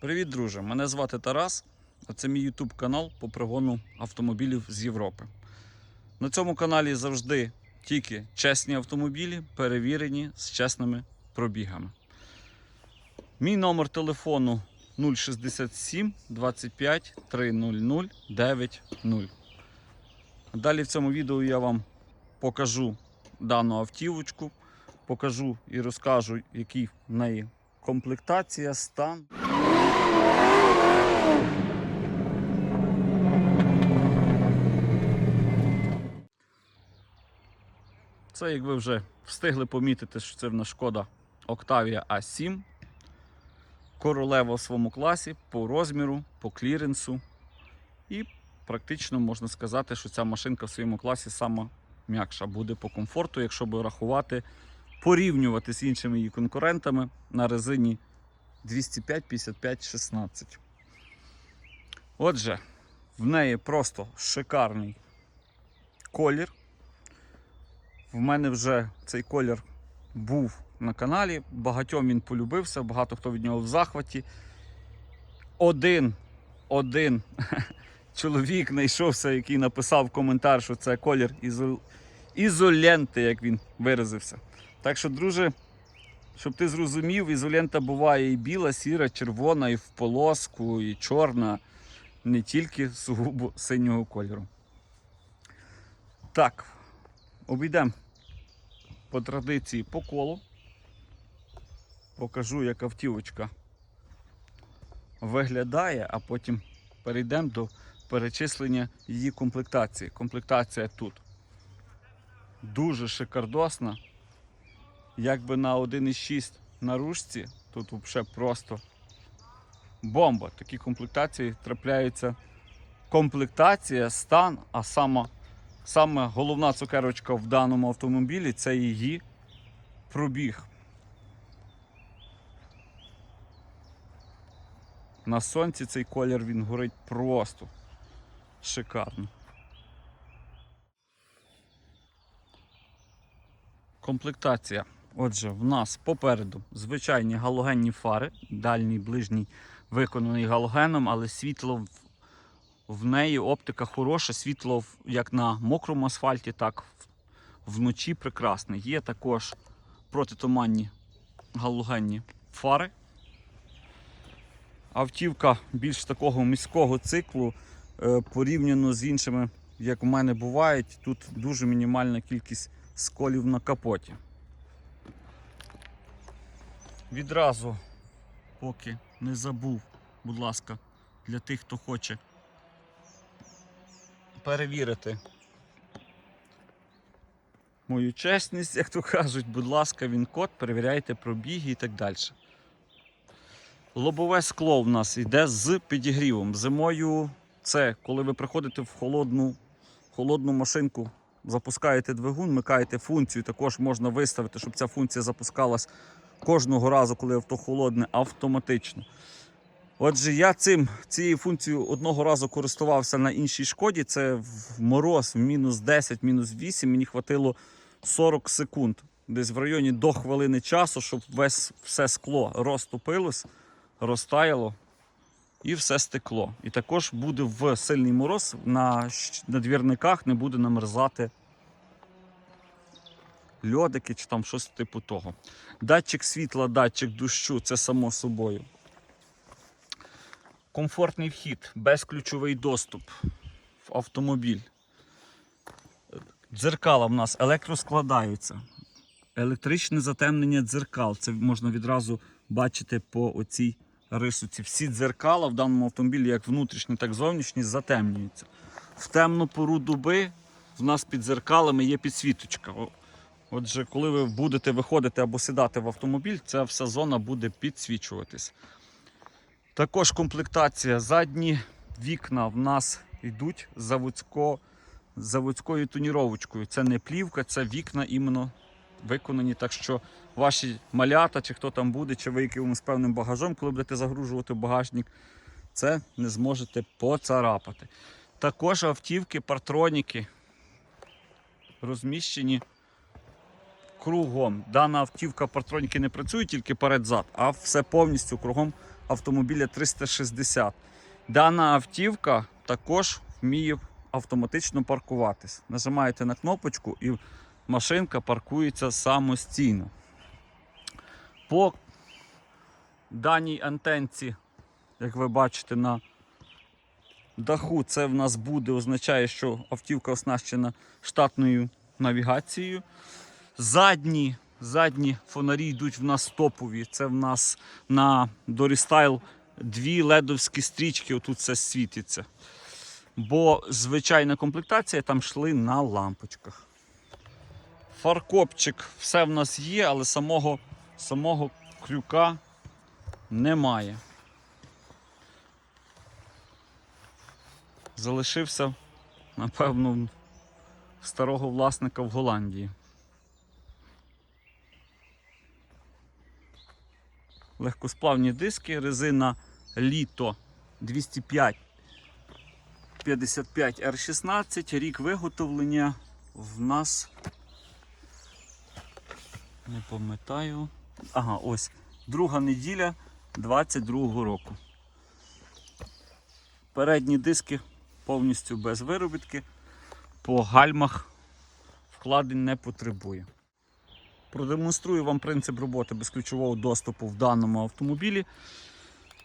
Привіт, друже! Мене звати Тарас, а це мій YouTube канал по пригону автомобілів з Європи. На цьому каналі завжди тільки чесні автомобілі, перевірені з чесними пробігами. Мій номер телефону 067 25 300 90. Далі в цьому відео я вам покажу дану автівочку, покажу і розкажу, який в неї комплектація, стан. Це, як ви вже встигли помітити, що це в нас шкода Octavia A7. Королева в своєму класі по розміру, по кліренсу. І практично можна сказати, що ця машинка в своєму класі сама м'якша буде по комфорту, якщо би рахувати, порівнювати з іншими її конкурентами на резині 205, 55, 16. Отже, в неї просто шикарний колір. В мене вже цей колір був на каналі. Багатьом він полюбився, багато хто від нього в захваті. Один, один чоловік знайшовся, який написав коментар, що це колір ізо... ізоленти, як він виразився. Так що, друже, щоб ти зрозумів, ізолента буває і біла, сіра, червона, і в полоску, і чорна, не тільки сугубо синього кольору. Так, обійдемо по традиції по колу. Покажу, як автівочка виглядає, а потім перейдемо до перечислення її комплектації. Комплектація тут дуже шикардосна. Якби на 1,6 на ручці, тут взагалі просто бомба. Такі комплектації трапляються. Комплектація, стан, а сама, саме головна цукерочка в даному автомобілі це її пробіг. На сонці цей колір він горить просто шикарно. Комплектація. Отже, в нас попереду звичайні галогенні фари, дальній, ближній виконаний галогеном, але світло в, неї оптика хороша, світло як на мокрому асфальті, так вночі прекрасне. Є також протитуманні галогенні фари. Автівка більш такого міського циклу е, порівняно з іншими, як у мене бувають, тут дуже мінімальна кількість сколів на капоті. Відразу, поки не забув, будь ласка, для тих, хто хоче перевірити мою чесність, як то кажуть, будь ласка, він код, перевіряйте пробіги і так далі. Лобове скло в нас йде з підігрівом. Зимою це коли ви приходите в холодну, холодну машинку, запускаєте двигун, вмикаєте функцію. Також можна виставити, щоб ця функція запускалась кожного разу, коли авто холодне, автоматично. Отже, я цим, цією функцією одного разу користувався на іншій шкоді. Це в мороз, в мінус 10, мінус 8. Мені хватило 40 секунд. Десь в районі до хвилини часу, щоб весь все скло розтопилось, розтаяло і все стекло. І також буде в сильний мороз на, на двірниках не буде намерзати льодики чи там щось типу того. Датчик світла, датчик дощу це само собою. Комфортний вхід, безключовий доступ в автомобіль. Дзеркала в нас електроскладаються. Електричне затемнення дзеркал. Це можна відразу бачити по оцій рисуці. Всі дзеркала в даному автомобілі, як внутрішні, так і зовнішні, затемнюються. В темну пору доби в нас під дзеркалами є підсвіточка. Отже, коли ви будете виходити або сідати в автомобіль, ця вся зона буде підсвічуватись. Також комплектація. Задні вікна в нас йдуть заводсько, заводською тоніровочкою. Це не плівка, це вікна іменно виконані. Так що ваші малята, чи хто там буде, чи ви якимось певним багажом, коли будете загружувати багажник, це не зможете поцарапати. Також автівки, партроніки розміщені кругом. Дана автівка партроніки не працює тільки перед-зад, а все повністю кругом автомобіля 360. Дана автівка також вміє автоматично паркуватись. Нажимаєте на кнопочку і машинка паркується самостійно. По даній антенці, як ви бачите, на даху це в нас буде, означає, що автівка оснащена штатною навігацією. Задні, задні фонарі йдуть в нас топові. Це в нас на Дорістайл дві ледовські стрічки, отут все світиться. Бо звичайна комплектація там йшли на лампочках. Фаркопчик, все в нас є, але самого, самого крюка немає. Залишився, напевно, старого власника в Голландії. Легкосплавні диски, резина літо 205 55 R16, рік виготовлення в нас. Не пам'ятаю. Ага, ось. Друга неділя 22 року. Передні диски повністю без виробітки. По гальмах вкладень не потребує. Продемонструю вам принцип роботи безключового доступу в даному автомобілі.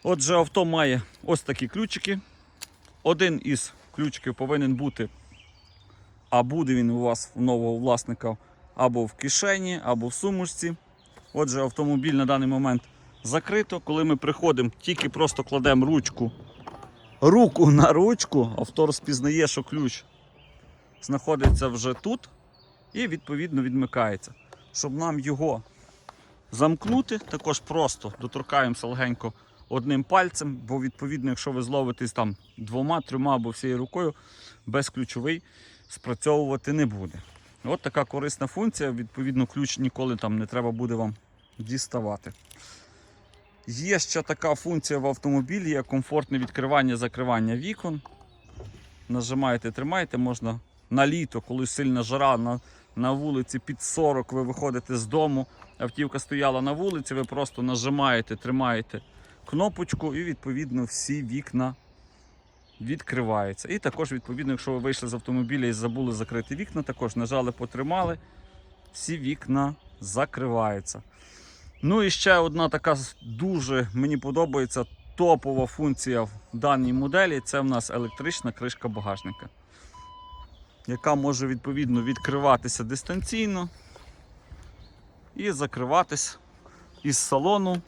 Отже, авто має ось такі ключики. Один із ключиків повинен бути, а буде він у вас у нового власника або в кишені, або в сумочці. Отже, автомобіль на даний момент закрито. Коли ми приходимо, тільки просто кладемо ручку, руку на ручку, авто розпізнає, що ключ знаходиться вже тут і відповідно відмикається. Щоб нам його замкнути, також просто доторкаємося легенько одним пальцем, бо відповідно, якщо ви зловитесь там двома, трьома або всією рукою, безключовий спрацьовувати не буде. От така корисна функція. Відповідно, ключ ніколи там не треба буде вам діставати. Є ще така функція в автомобілі, як комфортне відкривання закривання вікон. Нажимаєте, тримаєте, можна на літо, коли сильна жара на, на вулиці під 40, ви виходите з дому, автівка стояла на вулиці, ви просто нажимаєте, тримаєте кнопочку і відповідно всі вікна відкриваються. І також, відповідно, якщо ви вийшли з автомобіля і забули закрити вікна, також нажали, потримали, всі вікна закриваються. Ну і ще одна така дуже мені подобається топова функція в даній моделі це в нас електрична кришка багажника, яка може відповідно відкриватися дистанційно і закриватись із салону.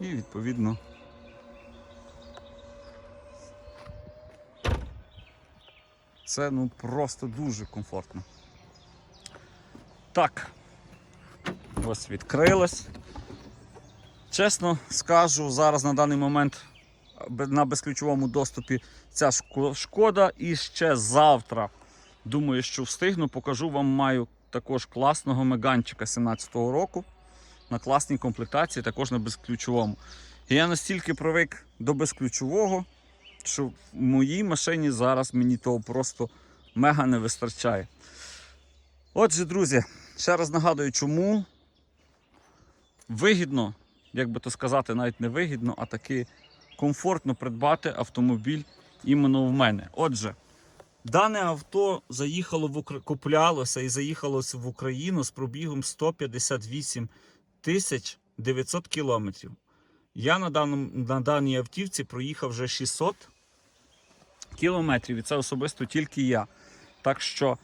І відповідно це ну просто дуже комфортно. Так, ось відкрилось. Чесно скажу, зараз на даний момент на безключовому доступі ця шкода. І ще завтра, думаю, що встигну, покажу вам маю також класного меганчика 17-го року на класній комплектації, також на безключовому. І я настільки привик до безключового, що в моїй машині зараз мені того просто мега не вистачає. Отже, друзі, ще раз нагадую, чому вигідно, як би то сказати, навіть не вигідно, а таки комфортно придбати автомобіль іменно в мене. Отже, дане авто заїхало в Укра... куплялося і заїхалося в Україну з пробігом 158 тисяч 900 кілометрів. Я на, даному, на даній автівці проїхав вже 600 кілометрів, і це особисто тільки я. Так що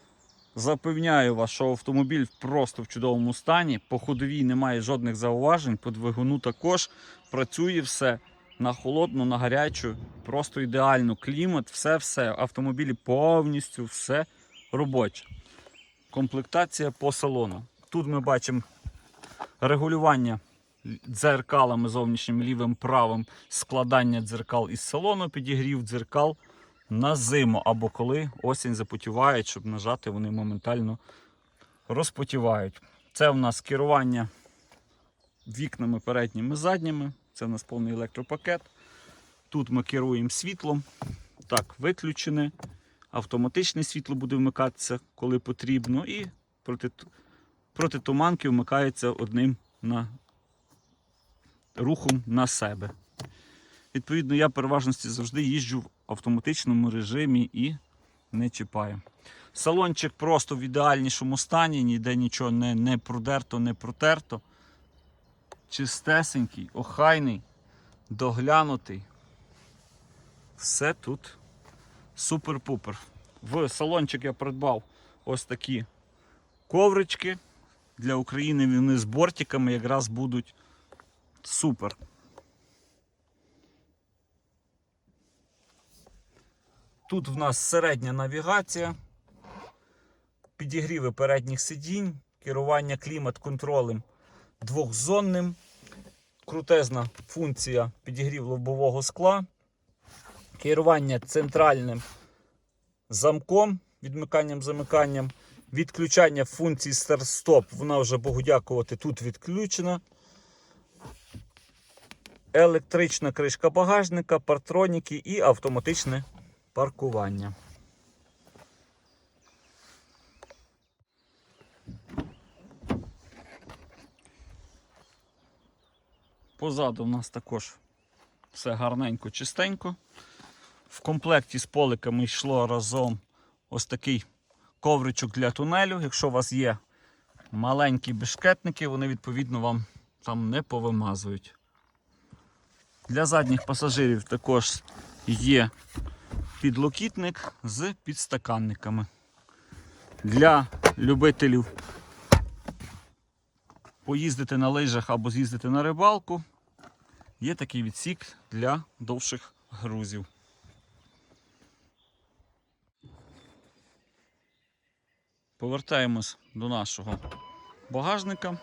запевняю вас, що автомобіль просто в чудовому стані. По ходовій немає жодних зауважень, по двигуну також працює все на холодну, на гарячу, просто ідеально. Клімат, все-все. Автомобілі повністю все робоче. Комплектація по салону. Тут ми бачимо регулювання дзеркалами зовнішнім лівим правим, складання дзеркал із салону, підігрів дзеркал на зиму або коли осінь запотіває, щоб нажати, вони моментально розпотівають. Це в нас керування вікнами передніми задніми. Це в нас повний електропакет. Тут ми керуємо світлом. Так, виключене. Автоматичне світло буде вмикатися, коли потрібно. І проти, протитуманки вмикаються одним на рухом на себе. Відповідно, я переважності завжди їжджу в автоматичному режимі і не чіпаю. Салончик просто в ідеальнішому стані, ніде нічого не, не продерто, не протерто. Чистесенький, охайний, доглянутий. Все тут супер-пупер. В салончик я придбав ось такі коврички. Для України вони з бортиками якраз будуть супер. Тут в нас середня навігація, підігріви передніх сидінь, керування клімат-контролем двохзонним, крутезна функція підігрів лобового скла, керування центральним замком, відмиканням замиканням, відключання функції старт-стоп, вона вже Богу дякувати, тут відключена. Електрична кришка багажника, партроніки і автоматичне паркування. Позаду в нас також все гарненько, чистенько. В комплекті з поликами йшло разом ось такий ковричок для тунелю. Якщо у вас є маленькі бешкетники, вони відповідно вам там не повимазують. Для задніх пасажирів також є підлокітник з підстаканниками. Для любителів поїздити на лижах або з'їздити на рибалку, є такий відсік для довших грузів. Повертаємось до нашого багажника.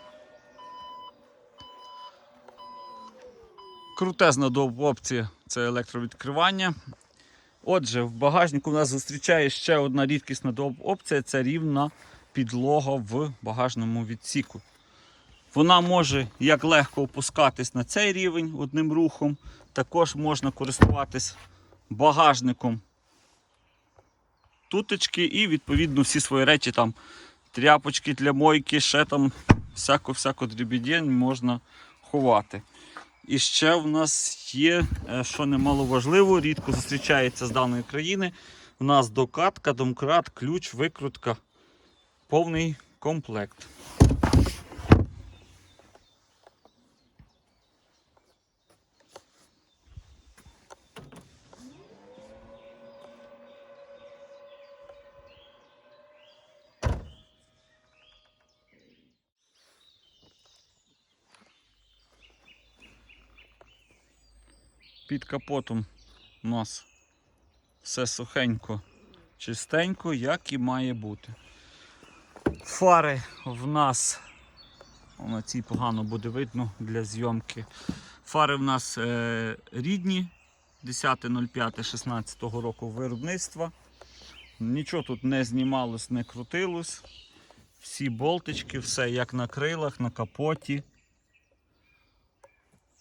Крутезна до опція це електровідкривання. Отже, в багажнику нас зустрічає ще одна рідкісна доп- опція це рівна підлога в багажному відсіку. Вона може як легко опускатись на цей рівень одним рухом. Також можна користуватись багажником туточки і відповідно всі свої речі, там тряпочки для мойки, ще там всяко-всяко дрібідень можна ховати. І ще в нас є, е, що немаловажливо, рідко зустрічається з даної країни. У нас докатка, домкрат, ключ, викрутка, повний комплект. Під капотом у нас все сухенько, чистенько, як і має бути. Фари в нас, на цій погано буде видно для зйомки. Фари в нас е, рідні, 10.05.16 року виробництва. Нічого тут не знімалось, не крутилось. Всі болтички, все як на крилах, на капоті.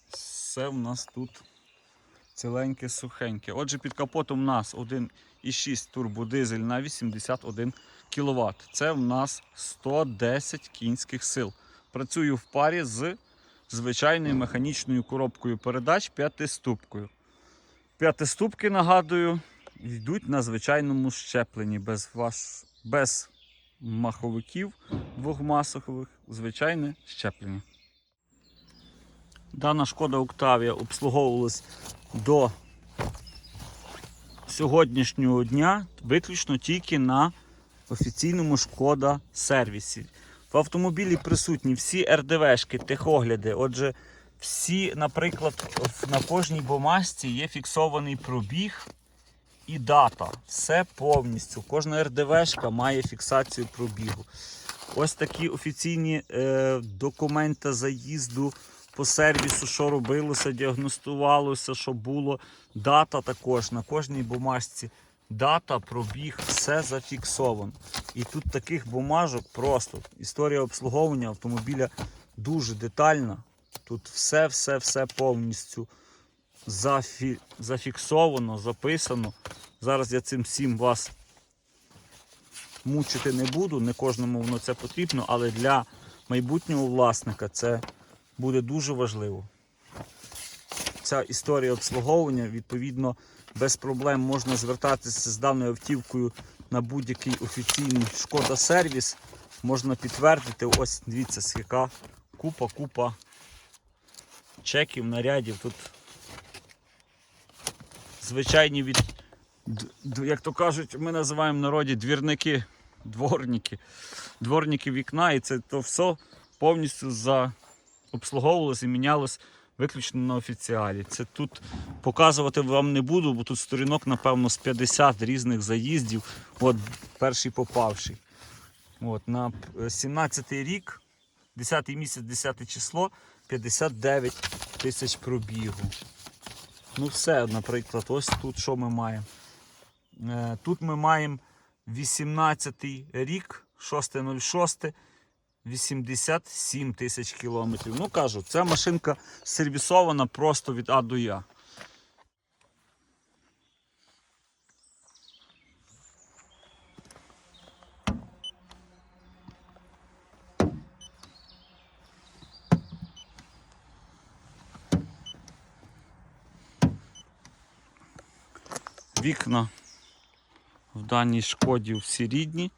Все в нас тут ціленьке, сухеньке. Отже, під капотом у нас 1,6 турбодизель на 81 кВт. Це в нас 110 кінських сил. Працюю в парі з звичайною механічною коробкою передач п'ятиступкою. П'ятиступки, нагадую, йдуть на звичайному щепленні, без, ваш... без маховиків двохмасових, звичайне щеплення. Дана шкода Октавія обслуговувалась до сьогоднішнього дня виключно тільки на офіційному шкода сервісі. В автомобілі присутні всі РДВшки, техогляди. Отже, всі, наприклад, на кожній бумажці є фіксований пробіг і дата. Все повністю. Кожна РДВшка має фіксацію пробігу. Ось такі офіційні е, документи заїзду по сервісу, що робилося, діагностувалося, що було. Дата також на кожній бумажці. Дата, пробіг, все зафіксовано. І тут таких бумажок просто. Історія обслуговування автомобіля дуже детальна. Тут все-все-все повністю зафі... зафіксовано, записано. Зараз я цим всім вас мучити не буду, не кожному воно це потрібно, але для майбутнього власника це буде дуже важливо. ця історія обслуговування. Відповідно, без проблем можна звертатися з даною автівкою на будь-який офіційний шкода сервіс. Можна підтвердити. Ось дивіться, яка купа, купа чеків, нарядів. Тут звичайні від, як то кажуть, ми називаємо в народі двірники, дворники, дворники вікна, і це то все повністю за обслуговувалось і мінялось виключно на офіціалі. Це тут показувати вам не буду, бо тут сторінок, напевно, з 50 різних заїздів. От перший попавший. От, на 17 рік, 10-й місяць, 10 число, 59 тисяч пробігу. Ну, все, наприклад, ось тут що ми маємо. Е, Тут ми маємо 18 рік, 6.06, 87 тисяч кілометрів. Ну кажу, ця машинка сервісована просто від А до Я. Вікна в даній шкоді всі рідні,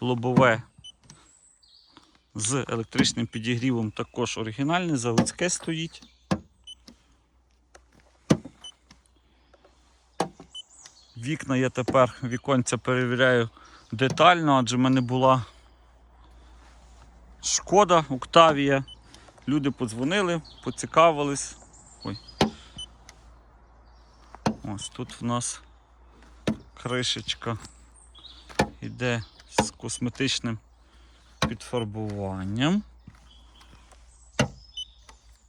лобове з електричним підігрівом також оригінальне, заводське стоїть. Вікна я тепер віконця перевіряю детально, адже в мене була шкода, Октавія. Люди подзвонили, поцікавились. Ой. Ось тут в нас кришечка йде з косметичним підфарбуванням.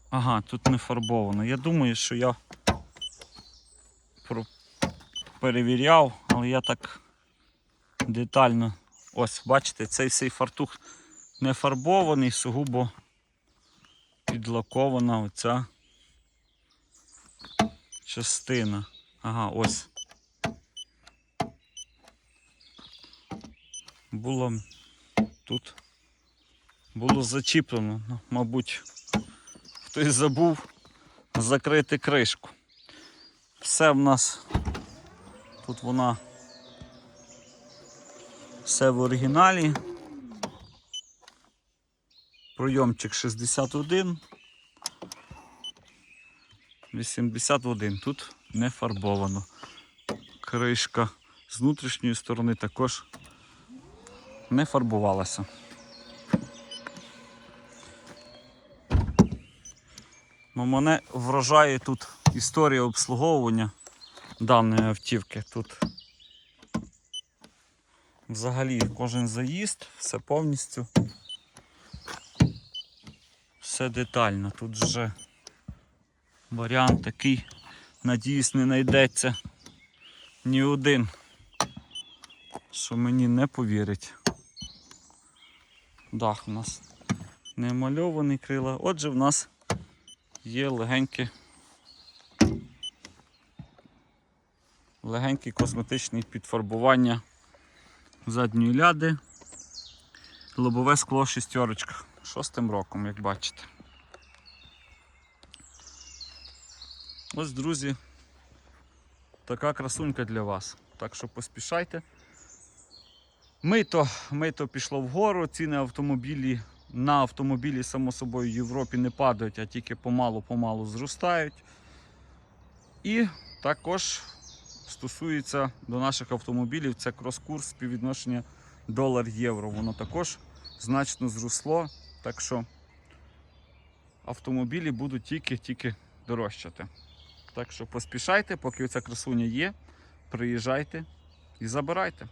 Ага, тут не фарбовано. Я думаю, що я перевіряв, але я так детально. Ось, бачите, цей всей фартух не фарбований, сугубо підлакована оця частина. Ага, ось. Було тут було зачіплено, ну, мабуть, хтось забув закрити кришку. Все в нас тут вона все в оригіналі. Пройомчик 61. 81. Тут не фарбовано. Кришка з внутрішньої сторони також не фарбувалася. Ну, мене вражає тут історія обслуговування даної автівки. Тут взагалі кожен заїзд, все повністю. Все детально. Тут вже варіант такий, надіюсь, не знайдеться ні один, що мені не повірить. Дах у нас не мальований крила. Отже, в нас є легеньке, легеньке косметичне підфарбування задньої ляди. Лобове скло шістерочка. Шостим роком, як бачите. Ось, друзі, така красунька для вас. Так що поспішайте. Мито, мито пішло вгору, ціни автомобілі на автомобілі, само собою, в Європі не падають, а тільки помалу-помалу зростають. І також стосується до наших автомобілів, це крос-курс співвідношення долар-євро. Воно також значно зросло. Так що автомобілі будуть тільки-тільки дорожчати. Так що поспішайте, поки ця красуня є, приїжджайте і забирайте.